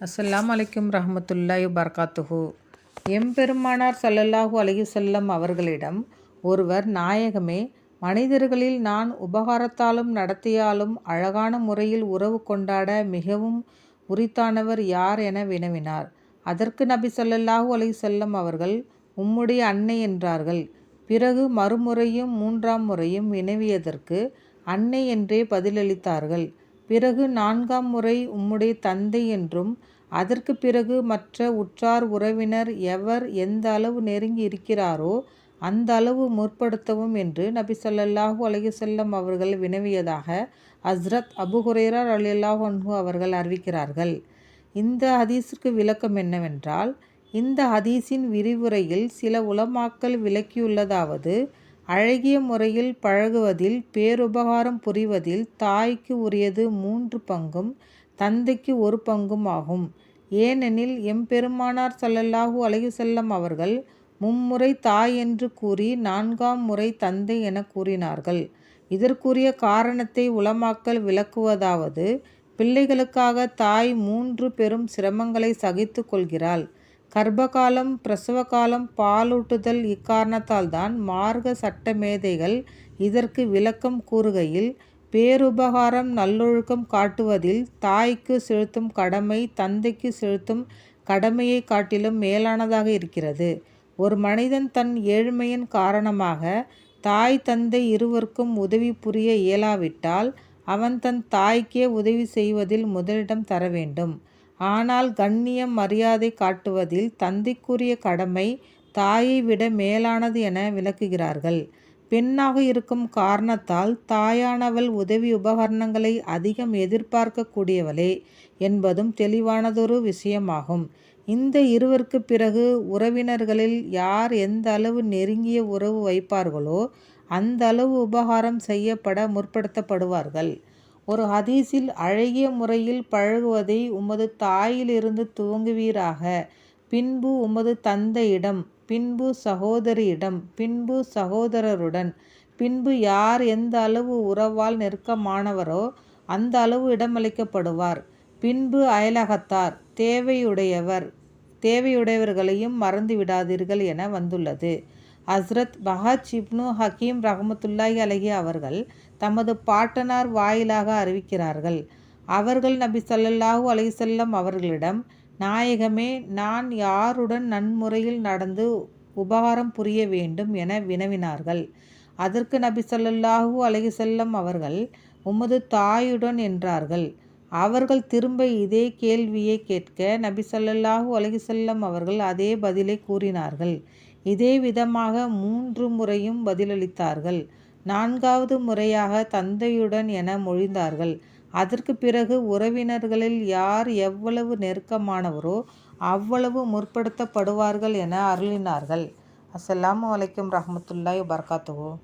அஸ்ஸலாம் அலைக்கும் ரஹமத்துல்லாய் பர்காத்துஹு எம்பெருமானார் சல்லல்லாஹு அலைஹி செல்லம் அவர்களிடம் ஒருவர் நாயகமே மனிதர்களில் நான் உபகாரத்தாலும் நடத்தையாலும் அழகான முறையில் உறவு கொண்டாட மிகவும் உரித்தானவர் யார் என வினவினார். அதற்கு நபி ஸல்லல்லாஹு அலை செல்லம் அவர்கள் உம்முடைய அன்னை என்றார்கள். பிறகு மறுமுறையும் மூன்றாம் முறையும் வினவியதற்கு அன்னை என்றே பதிலளித்தார்கள். பிறகு நான்காம் முறை உம்முடைய தந்தை என்றும் அதற்கு பிறகு மற்ற உற்றார் உறவினர் எவர் எந்த அளவு நெருங்கி இருக்கிறாரோ அந்த அளவு முற்படுத்தவும் என்று நபி சொல்லல்லாஹூ அலைஹி செல்லம் அவர்கள் வினவியதாக ஹஸ்ரத் அபு ஹுரைரா ரலியல்லாஹு அன்ஹு அவர்கள் அறிவிக்கிறார்கள். இந்த ஹதீஸிற்கு விளக்கம் என்னவென்றால் இந்த ஹதீஸின் விரிவுரையில் சில உலமாக்கள் விளக்கியுள்ளதாவது அழகிய முறையில் பழகுவதில் பேருபகாரம் புரிவதில் தாய்க்கு உரியது மூன்று பங்கும் தந்தைக்கு ஒரு பங்கும் ஆகும். ஏனெனில் எம்பெருமானார் ஸல்லல்லாஹு அழகி செல்லம் அவர்கள் மும்முறை தாய் என்று கூறி நான்காம் முறை தந்தை என கூறினார்கள். இதற்குரிய காரணத்தை உளமாக்கல் விளக்குவதாவது பிள்ளைகளுக்காக தாய் மூன்று பெரும் சிரமங்களை சகித்து கொள்கிறாள். கர்ப்பகாலம் பிரசவகாலம் பாலூட்டுதல் இக்காரணத்தால் தான் மார்க்க சட்ட மேதைகள் இதற்கு விளக்கம் கூறுகையில் பேருபகாரம் நல்லொழுக்கம் காட்டுவதில் தாய்க்கு செலுத்தும் கடமை தந்தைக்கு செலுத்தும் கடமையை காட்டிலும் மேலானதாக இருக்கிறது. ஒரு மனிதன் தன் ஏழ்மையின் காரணமாக தாய் தந்தை இருவருக்கும் உதவி புரிய இயலாவிட்டால் அவன் தன் தாய்க்கே உதவி செய்வதில் முதலிடம் தர வேண்டும். ஆனால் கண்ணியம் மரியாதை காட்டுவதில் தந்தைக்குரிய கடமை தாயை விட மேலானது என விளக்குகிறார்கள். பெண்ணாக இருக்கும் காரணத்தால் தாயானவள் உதவி உபகரணங்களை அதிகம் எதிர்பார்க்கக்கூடியவளே என்பதும் தெளிவானதொரு விஷயமாகும். இந்த இருவருக்கு பிறகு உறவினர்களில் யார் எந்த அளவு நெருங்கிய உறவு வைப்பார்களோ அந்த அளவு உபகாரம் செய்யப்பட முற்படுத்தப்படுவார்கள். ஒரு ஹதீஸில் அழகிய முறையில் பழகுவதை உமது தாயிலிருந்து துவங்குவீராக. பின்பு உமது தந்தையிடம் பின்பு சகோதரியிடம் பின்பு சகோதரருடன் பின்பு யார் எந்த அளவு உறவால் நெருக்கமானவரோ அந்த அளவு இடமளிக்கப்படுவார். பின்பு அயலகத்தார் தேவையுடையவர் தேவையுடையவர்களையும் மறந்து விடாதீர்கள் என வந்துள்ளது. ஹஸ்ரத் பஹாஜ் இப்னு ஹக்கீம் ரஹமத்துல்லாஹி அலஹி அவர்கள் தமது பாட்டனார் வாயிலாக அறிவிக்கிறார்கள். அவர்கள் நபி சல்லல்லாஹூ அலைசல்லம் அவர்களிடம் நாயகமே நான் யாருடன் நன்முறையில் நடந்து உபகாரம் புரிய வேண்டும் என வினவினார்கள். அதற்கு நபி சல்லல்லாஹூ அலைசல்லம் அவர்கள் உமது தாயுடன் என்றார்கள். அவர்கள் திரும்ப இதே கேள்வியை கேட்க நபி சல்லல்லாஹூ அலைசல்லம் அவர்கள் அதே பதிலை கூறினார்கள். இதே விதமாக மூன்று முறையும் பதிலளித்தார்கள். நான்காவது முறையாக தந்தையுடன் என மொழிந்தார்கள். அதற்கு பிறகு உறவினர்களில் யார் எவ்வளவு நெருக்கமானவரோ அவ்வளவு முற்படுத்தப்படுவார்கள் என அருளினார்கள். அஸ்லாம் வலைக்கம் ரஹமத்துல்லாய் வபர்காத்துஹூ.